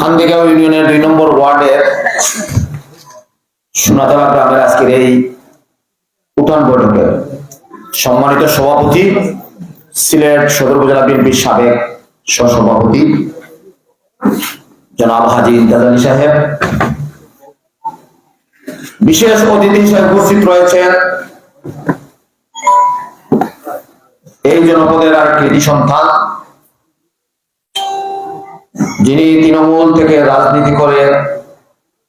খান্দিগাঁও ইউনিয়নের দুই নম্বর ওয়ার্ডের সোনাতলা গ্রামের আজকের এই উঠান বৈঠকে সম্মানিত সভাপতি, সিলেট সদর উপজেলা বিএনপির সাবেক সহসভাপতি জনাব হাজি ইমতাজ সাহেব। বিশেষ অতিথি হিসেবে উপস্থিত রয়েছেন এই জনপদের আর কৃতি সন্তান যিনি তৃণমূল থেকে রাজনীতি করে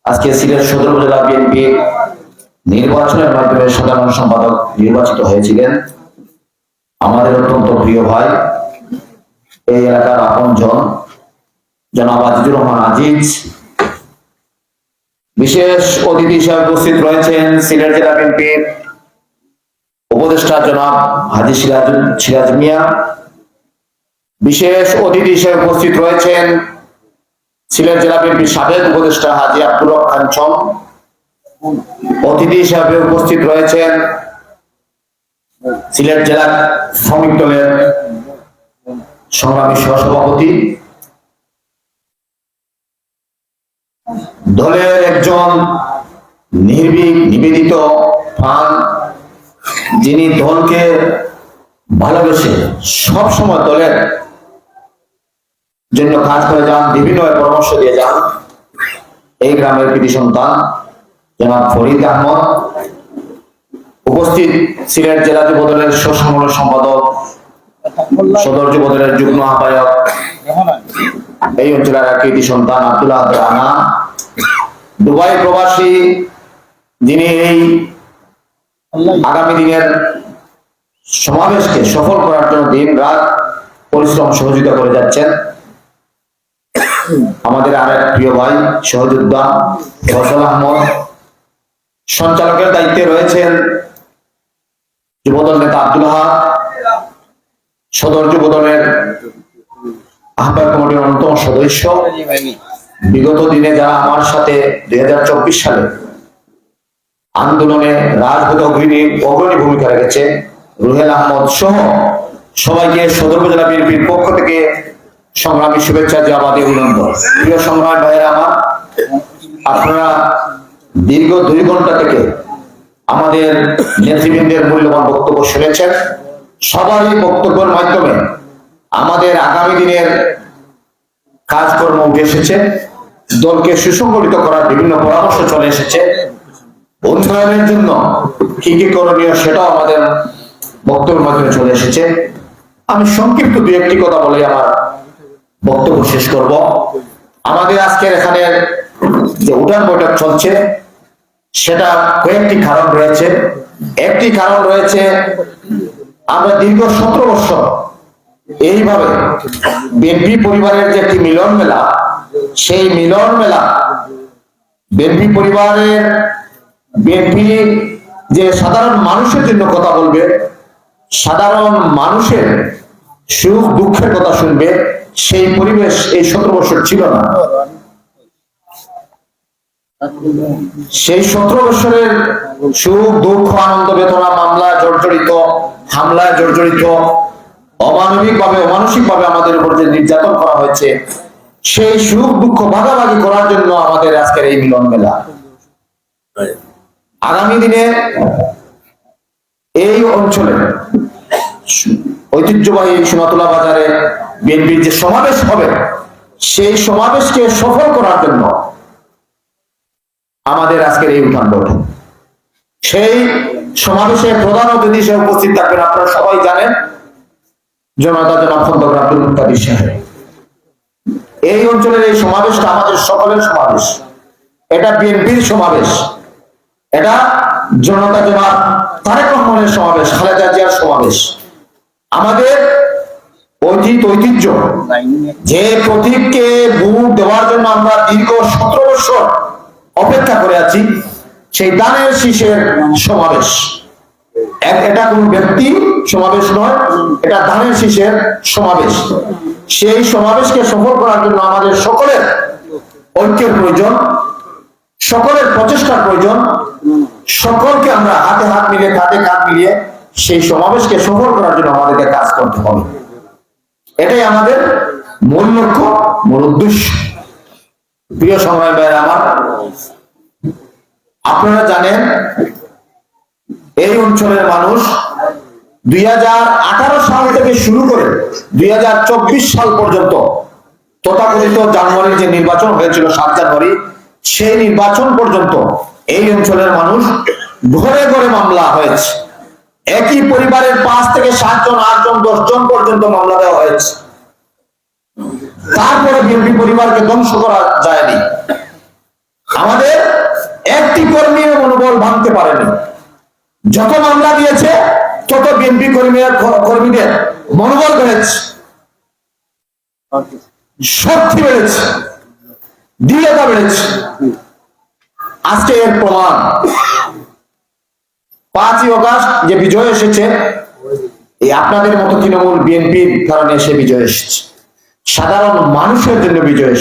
আজকে সিলেট সদর উপজেলা বিএনপি নির্বাচনের মাধ্যমে সাধারণ সম্পাদক নির্বাচিত হয়েছিলেন। আমাদের অত্যন্ত প্রিয় ভাই, এই এলাকার আপন জন জনাব আজিজুর রহমান আজিজ। বিশেষ অতিথি হিসেবে উপস্থিত রয়েছেন সিলেট জেলা বিএনপির উপদেষ্টা জনাব হাজি সিরাজ সিরাজ মিয়া। বিশেষ অতিথি হিসেবে উপস্থিত রয়েছেন সিলেট জেলা বিএনপির সাবেক উপদেষ্টা হাজি আব্দুর রব খান চম অতিথি হিসাবে উপস্থিত রয়েছেন সিলেট জেলা শ্রমিক দলের সংগ্রামী সহসভাপতি। দলের একজন নির্ভীক, নিবেদিত প্রাণ যিনি দলকে ভালোবেসে সবসময় দলের জন্য কাজ করে যান বিভিন্ন পরামর্শ দিয়ে যান। এই গ্রামের কৃতি সন্তান, জনাব ফরিদ আহমদ, উপস্থিত সিলেট জেলা যুব দলের সুসংগঠন সম্পাদক, সদর যুব দলের যুগ্ম আহ্বায়ক, এই অঞ্চলের এক কৃতি সন্তান আব্দুল্লাহ রানা, দুবাই প্রবাসী, যিনি এই আগামী দিনের সমাবেশকে সফল করার জন্য দিন রাত পরিশ্রম সহযোগিতা করে যাচ্ছেন। আমাদের আরেক প্রিয় ভাই সহযোদ্ধা ফসল আহমদ। সঞ্চালকের দায়িত্বে রয়েছেন যুবদল নেতা আব্দুল হাক সদর যুবদলের আহ্বায়ক কমিটির অন্যতম সদস্য। বিগত দিনে যারা আমার সাথে দুই হাজার চব্বিশ সালে আন্দোলনে রাজপথে অগ্রণী অগ্রণী ভূমিকা রেখেছে, রুহেল আহমদ সহ সবাইকে সদর উপজেলা বিএনপির পক্ষ থেকে সংগ্রামী শুভেচ্ছা জবাদে অভিনন্দন প্রিয় সংগ্রাম ভাইয়ের আমার, আপনারা দীর্ঘ দুই ঘণ্টা থেকে আমাদের নেতৃবৃন্দের মূল্যবান বক্তব্য শুনেছেন। সবারই বক্তব্যের মাধ্যমে আমাদের আগামী দিনের কাজকর্ম উঠে এসেছে। দলকে সুসংগঠিত করার বিভিন্ন পরামর্শ চলে এসেছে। উন্নয়নের জন্য কি কি করণীয় সেটাও আমাদের বক্তব্যের মাধ্যমে চলে এসেছে। আমি সংক্ষিপ্ত দু একটি কথা বলে আমার। বক্তব্য শেষ করব। আমাদের আজকের এখানে যে উঠান বৈঠক চলছে, সেটা কয়েকটি কারণ রয়েছে। একটি কারণ রয়েছে, আমরা দীর্ঘ সতেরো বছর এইভাবে বিএনপি পরিবারের যে একটি মিলন মেলা, সেই মিলন মেলা বিএনপি পরিবারের বিএনপি যে সাধারণ মানুষের জন্য কথা বলবে, সাধারণ মানুষের সুখ দুঃখের কথা শুনবে, সেই পরিবেশ এই সতেরো বছর ছিল না। সেই সতেরো বছরের সুখ, দুঃখ, আনন্দ, বেদনা, মামলা, জর্জরিত, হামলায় জর্জরিত অমানবিক ভাবে অমানসিক ভাবে আমাদের উপর যে নির্যাতন করা হয়েছে, সেই সুখ, দুঃখ ভাগাভাগি করার জন্য আমাদের আজকের এই মিলন মেলা। আগামী দিনে এই অঞ্চলে ঐতিহ্যবাহী সোনাতলা বাজারে বিএনপির যে সমাবেশ হবে, সেই সমাবেশকে সফল করার জন্য আমাদের আজকের এই উঠান বৈঠক। সেই সমাবেশে প্রধান অতিথি হিসেবে উপস্থিত থাকবেন আপনারা সবাই জানেন, জনতা জনাব খন্দকার আব্দুল মুক্তাদির সাহেব। এই অঞ্চলের এই সমাবেশটা আমাদের সকলের সমাবেশ। এটা বিএনপির সমাবেশ। এটা জনতা জনাব তারেক রহমানের সমাবেশ, খালেদা জিয়ার সমাবেশ। আমাদের ঐতিহ্য ঐতিহ্য যে প্রতীককে ভোট দেওয়ার জন্য আমরা দীর্ঘ সতেরো বছর অপেক্ষা করে আছি সেই দানের শীষের সমাবেশ। এটা কোন ব্যক্তি সমাবেশ নয় এটা ধানের শীষের সমাবেশ। সেই সমাবেশকে সফল করার জন্য আমাদের সকলের ঐক্যের প্রয়োজন সকলের প্রচেষ্টার প্রয়োজন সকলকে আমরা হাতে হাত মিলিয়ে কাঁধে কাঁধ মিলিয়ে সেই সমাবেশকে সফল করার জন্য আমাদেরকে কাজ করতে হবে। এটাই আমাদের মূল লক্ষ্য, মূল উদ্দেশ্য। প্রিয় সময় ভাইয়ের আমার, আপনারা জানেন, এই অঞ্চলের মানুষ দুই হাজার আঠারো সাল থেকে শুরু করে দুই হাজার চব্বিশ সাল পর্যন্ত তথাকথিত জানুয়ারির যে নির্বাচন হয়েছিল সাত জানুয়ারি, সেই নির্বাচন পর্যন্ত এই অঞ্চলের মানুষ ঘরে ঘরে মামলা হয়েছে। একই পরিবারের পাঁচ থেকে সাতজন, আটজন, দশজন পর্যন্ত মামলা দেওয়া হয়েছে। তারপরে বিএনপি পরিবারকে ধ্বংস করা যায়নি। আমাদের একটি কর্মীর মনোবল ভাঙতে পারেনি। যত মামলা দিয়েছে, তত বিএনপি কর্মীরা, কর্মীদের মনোবল বেড়েছে। শক্তি বেড়েছে। দৃঢ়তা বেড়েছে। আজকে এর প্রমাণ। পাঁচই অগাস্ট যে বিজয় এসেছে, এই আপনাদের মতো তৃণমূল বিএনপির কারণে সে বিজয় এসেছে। সাধারণ মানুষের জন্য বিজয়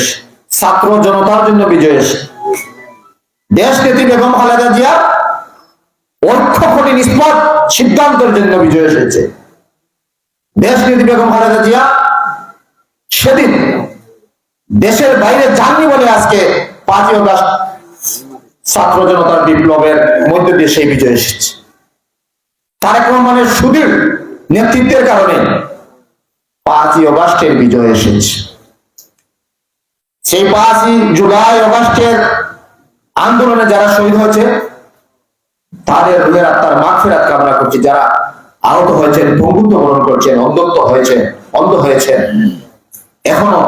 ছাত্র জনতার জন্য বিজয় দেশ নেত্রী বেগম খালেদা জিয়া ঐক্যফটি নিষ্পত সিদ্ধান্তের জন্য বিজয় এসেছে। দেশ নেত্রী বেগম খালেদা জিয়া সেদিন দেশের বাইরে যাননি বলে আজকে পাঁচই অগাস্ট ছাত্র জনতার বিপ্লবের মধ্যে দিয়ে সেই বিজয় এসেছে। তারেক রহমানের সুদীর নেতৃত্বের কারণে পাঁচই অগাস্টের বিজয় এসেছে। সেই পাঁচই জুলাই অগাস্টের আন্দোলনে যারা শহীদ হয়েছে, তাদের রুহের আত্মার মাঠ ফেরাত কামনা করছি। যারা আহত হয়েছেন বন্ধুত্ব বরণ করছেন, অন্ধত্ব হয়েছেন, অন্ধ হয়েছেন, এখনও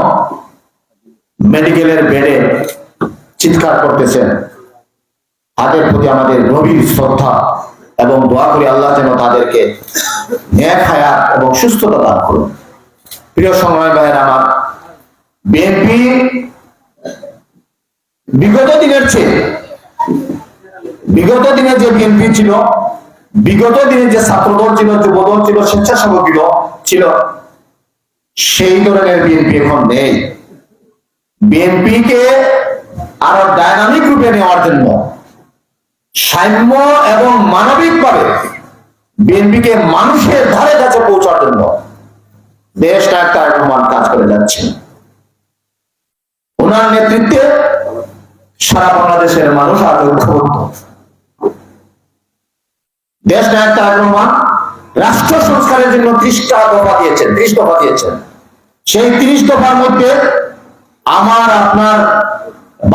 মেডিকেলের বেডে চিৎকার করতেছেন। তাদের প্রতি আমাদের গভীর শ্রদ্ধা। এবং দোয়া করি আল্লাহ যেন তাদেরকে ন্যায় হায়াত এবং সুস্থতা দান করুন। প্রিয় সংগ্রামী ভাইয়ের আমার, বিএনপি বিগত দিনের চেয়ে, বিগত দিনে যে বিএনপি ছিল, বিগত দিনে যে ছাত্রদল ছিল, যুবদল ছিল স্বেচ্ছাসেবক ছিল, সেই ধরনের বিএনপি এখন নেই। বিএনপি কে আরও ডায়নামিক রূপে নেওয়ার জন্য সাম্য এবং মানবিক ভাবে বিএনপিকে মানুষের ধারে কাছে পৌঁছার জন্য দেশটা একটা রহমান কাজ করে যাচ্ছে। ওনার নেতৃত্বে সারা বাংলাদেশের মানুষ আজ ঐক্যবদ্ধ। দেশ নায়ক তারেক রহমান রাষ্ট্র সংস্কারের জন্য ত্রিশটা দফা দিয়েছেন, ত্রিশ দফা দিয়েছেন। সেই ত্রিশ দফার মধ্যে আমার, আপনার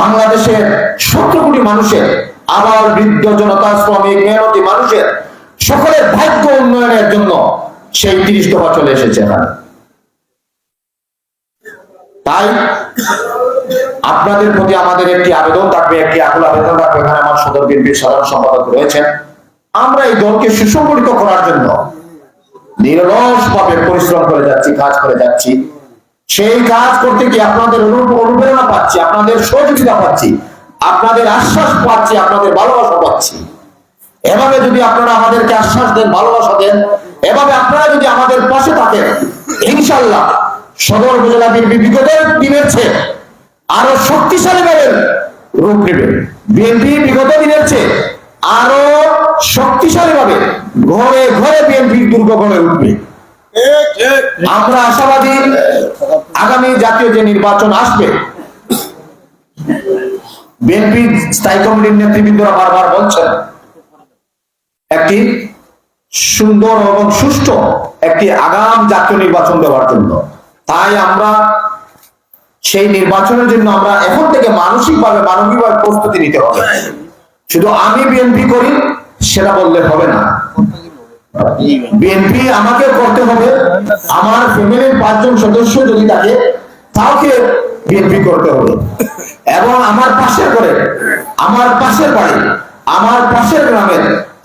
বাংলাদেশের সত্তর কোটি মানুষের আমার বৃদ্ধ জনতা শ্রমিক মেহনতি মানুষের সকলের ভাগ্য উন্নয়নের জন্য সেই তিরিশ দফা চলে এসেছে এখানে। তাই আপনাদের প্রতি আমাদের একটি আবেদন থাকবে, একটি আকুল আবেদন থাকবে। এখানে আমার সদর বিএনপির সাধারণ সম্পাদক রয়েছেন। আমরা এই দলকে সুসংগঠিত করার জন্য নিরলস ভাবে পরিশ্রম করে যাচ্ছি, কাজ করে যাচ্ছি। সেই কাজ করতে গিয়ে আপনাদের অনুপ্রেরণা পাচ্ছি, আপনাদের সহযোগিতা পাচ্ছি। আপনাদের আশ্বাস পাচ্ছি আপনাদের ভালোবাসা পাচ্ছি। এভাবে যদি আপনারা আমাদেরকে আশ্বাস দেন ভালোবাসা দেন এভাবে আপনারা যদি আমাদের পাশে থাকেন ইনশাল্লাহ সদর উপজেলা বিএনপি বিগত দিনের চেয়ে আরও শক্তিশালী ভাবে রূপ নেবে। বিএনপি বিগত দিনের চেয়ে আরও শক্তিশালী ভাবে ঘরে ঘরে বিএনপির দুর্গ গড়ে উঠবে আমরা আশাবাদী আগামী জাতীয় যে নির্বাচন আসবে বিএনপি স্থায়ী কমিটির নেতৃবৃন্দরা বারবার বলছেন, একটি সুন্দর এবং সুষ্ঠু একটি আগাম জাতীয় নির্বাচন দেওয়ার জন্য। তাই আমরা সেই নির্বাচনের জন্য আমরা এখন থেকে মানসিকভাবে, মানবিকভাবে প্রস্তুতি নিতে হবে। শুধু আমি বিএনপি করি, সেটা বললে হবে না। বিএনপি আমাকে করতে হবে, আমার ফ্যামিলির পাঁচজন সদস্য যদি থাকে, তাকে বিএনপি করতে হবে। এবং আমার পাশের করে আমার পাশের বাড়ি, আমার পাশের গ্রামের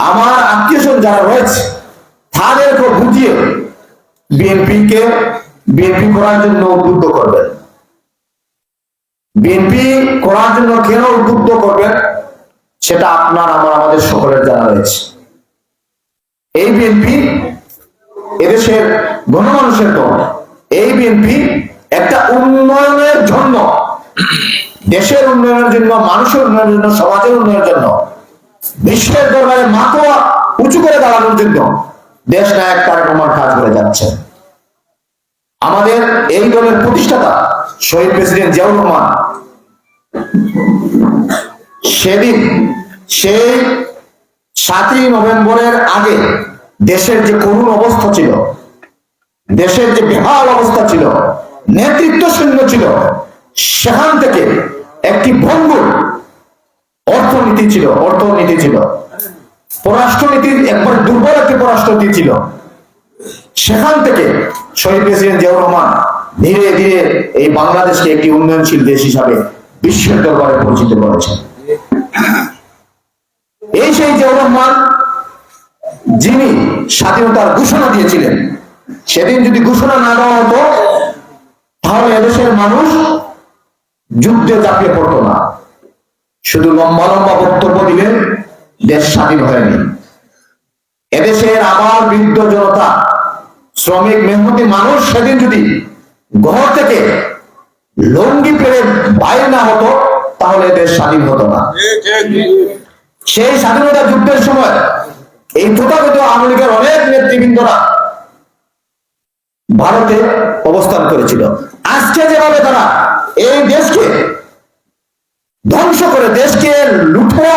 আমার আত্মীয় যারা রয়েছে, তাদেরকে বুঝিয়ে বিএনপি কে বিএনপি করার জন্য উদ্বুদ্ধ করবেন। বিএনপি করার জন্য কেন উদ্বুদ্ধ করবেন, সেটা আপনার, আমার, আমাদের সকলের জানা রয়েছে। এই বিএনপি এদেশের গণমানুষের দল, এই বিএনপি একটা উন্নয়নের জন্য দেশের উন্নয়নের জন্য, মানুষের উন্নয়নের জন্য, সমাজের উন্নয়নের জন্য, বিশ্বের দরবারে মাথা উঁচু করে দাঁড়ানোর জন্য দেশ নায়ক তারেক রহমান কাজ করে যাচ্ছে। আমাদের এই দলের প্রতিষ্ঠাতা শহীদ প্রেসিডেন্ট জিয়াউর রহমান, সেদিন সেই সাতই নভেম্বরের আগে দেশের যে করুণ অবস্থা ছিল, দেশের যে বেহাল অবস্থা ছিল নেতৃত্ব শূন্য ছিল সেখান থেকে একটি ভঙ্গুর অর্থনীতি ছিল অর্থনীতি ছিল। পররাষ্ট্রনীতির একবার দুর্বল একটি পররাষ্ট্রনীতি ছিল। সেখান থেকে শহীদ প্রেসিডেন্ট জিয়াউর রহমান ধীরে ধীরে এই বাংলাদেশকে একটি উন্নয়নশীল দেশ হিসাবে বিশ্বের দরবারে পরিচিত করেছেন। এই সেই জিয়াউর রহমান, যিনি স্বাধীনতার ঘোষণা দিয়েছিলেন, সেদিন যদি ঘোষণা না দেওয়া হতো, তাহলে এদেশের মানুষ যুদ্ধে ঝাঁপিয়ে পড়তো না। শুধু লম্বা লম্বা বক্তব্য দিলেন, দেশ স্বাধীন হয়নি। এদেশের আবার বৃদ্ধ জনতা, শ্রমিক, মেহনতি মানুষ সেদিন যদি ঘর থেকে লঙ্গি পেরে বাইরে না হতো, তাহলে দেশ স্বাধীন হতো না। সেই স্বাধীনতা যুদ্ধের সময় এই তথাগত লীগের অনেক নেতৃবৃন্দরা ভারতে অবস্থান করেছিল। আজকে যেভাবে তারা এই দেশকে ধ্বংস করে, দেশকে লুঠা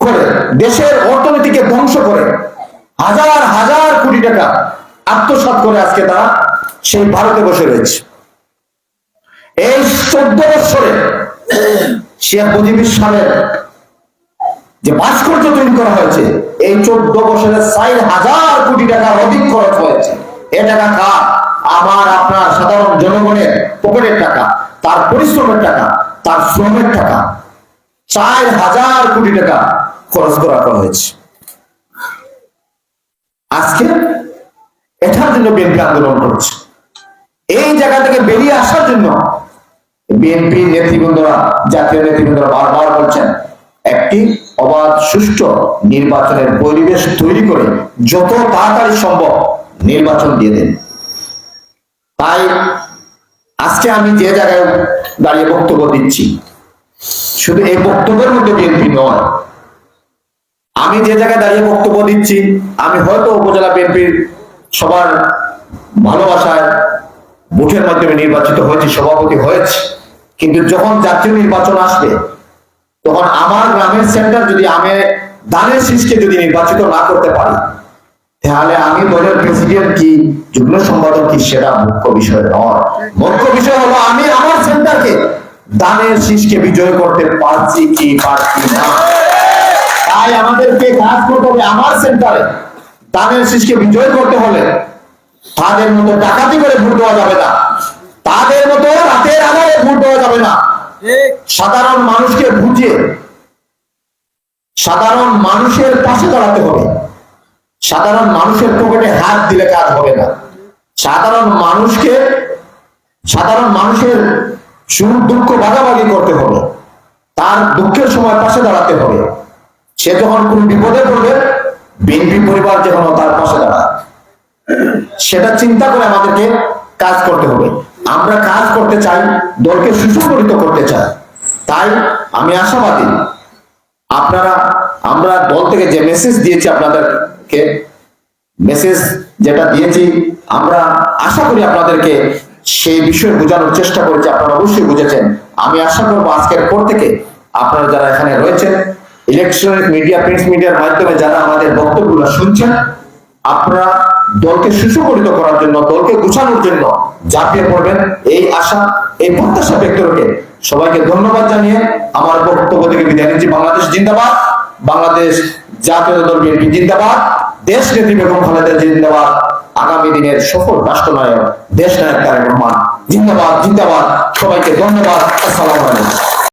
করে, দেশের অর্থনীতিকে ধ্বংস করে, হাজার হাজার কোটি টাকা আত্মসাৎ করে আজকে তারা সেই ভারতে বসে রয়েছে। এই চোদ্দ বছরে শেখ মুজিবুর সালের যে ভাস্কর্য তৈরি করা হয়েছে, এই চোদ্দ বছরে চার হাজার কোটি টাকার অধিক খরচ হয়েছে। এ টাকা কার? আমার, আপনার সাধারণ জনগণের পকেটের টাকা, তার পরিশ্রমের টাকা, তার শ্রমের টাকা। চার হাজার কোটি টাকা খরচ করা হয়েছে। আজকে এটার জন্য বিএনপি আন্দোলন করছে। এই জায়গা থেকে বেরিয়ে আসার জন্য বিএনপি নেতৃবৃন্দরা, জাতীয় নেতৃবৃন্দরা বারবার বলছেন, একটি অবাধ, সুষ্ঠু নির্বাচনের পরিবেশ তৈরি করে যত তাড়াতাড়ি সম্ভব নির্বাচন দিয়ে দেন। তাই আজকে আমি যে জায়গায় দাঁড়িয়ে বক্তব্য দিচ্ছি, শুধু এই বক্তব্যের মধ্যে বিএনপি নয়, আমি যে জায়গায় দাঁড়িয়ে বক্তব্য দিচ্ছি, আমি হয়তো উপজেলা বিএনপির সবার ভালোবাসায় ভোটের মাধ্যমে নির্বাচিত হয়েছি, সভাপতি হয়েছে, কিন্তু যখন জাতীয় নির্বাচন আসবে, তখন আমার গ্রামের সেন্টার যদি আমি দানের শীষকে যদি নির্বাচিত না করতে পারি তাহলে আমি দলের প্রেসিডেন্ট কি? যুগ্ম সম্পাদক কি? সেটা মুখ্য বিষয় নয়। মুখ্য বিষয় হলো, আমি আমার সেন্টারকে দানের শীষকে বিজয় করতে পারছি কি পারছি না। তাই আমাদেরকে কাজ করতে হবে আমার সেন্টারে। দানের বিজয় করতে হলে তাদের মতো ডাকাতি করে ভোট দেওয়া যাবে না। তাদের মতো রাতের আধারে ভোট দেওয়া যাবে না। সাধারণ মানুষকে বুঝিয়ে সাধারণ মানুষের পাশে দাঁড়াতে হবে। সাধারণ মানুষের পকেটে হাত দিলে কাজ হবে না। সাধারণ মানুষকে, সাধারণ মানুষের সুখ দুঃখ ভাগাভাগি করতে হবে। তার দুঃখের সময় পাশে দাঁড়াতে হবে। সে যখন কোন বিপদে পড়বে, বিএনপি পরিবার যখন তার পাশে দাঁড়ায়, সেটা চিন্তা করে আমাদেরকে কাজ করতে হবে। আমরা কাজ করতে চাই, দলকে সুসংগঠিত করতে চাই। তাই আমি আশাবাদী। আপনারা, আমরা দল থেকে যে মেসেজ দিয়েছি আপনাদেরকে মেসেজ যেটা দিয়েছি, আমরা আশা করি আপনাদেরকে সেই বিষয়ে বোঝানোর চেষ্টা করেছি, আপনারা অবশ্যই বুঝেছেন। আমি আশা করব আজকের পর থেকে আপনারা যারা এখানে রয়েছেন ইলেকট্রনিক মিডিয়া প্রিন্ট মিডিয়ার মাধ্যমে যারা আমাদের বক্তব্যগুলো শুনছেন, আপনারা দলকে সুসংগঠিত করার জন্য, দলকে গুছানোর জন্য ঝাঁপিয়ে পড়বেন। এই আশা, এই প্রত্যাশা ব্যক্ত রেখে সবাইকে ধন্যবাদ জানিয়ে আমার বক্তব্য থেকে বিদায় নিচ্ছি। বাংলাদেশ জিন্দাবাদ। বাংলাদেশ জাতীয় দল বিএনপি জিন্দাবাদ, দেশ নেত্রী বেগম খালেদা জিন্দাবাদ, আগামী দিনের সফল রাষ্ট্রনায়ক দেশ নায়ক তারেক রহমান। জিন্দাবাদ জিন্দাবাদ, সবাইকে ধন্যবাদ, আসসালামু আলাইকুম।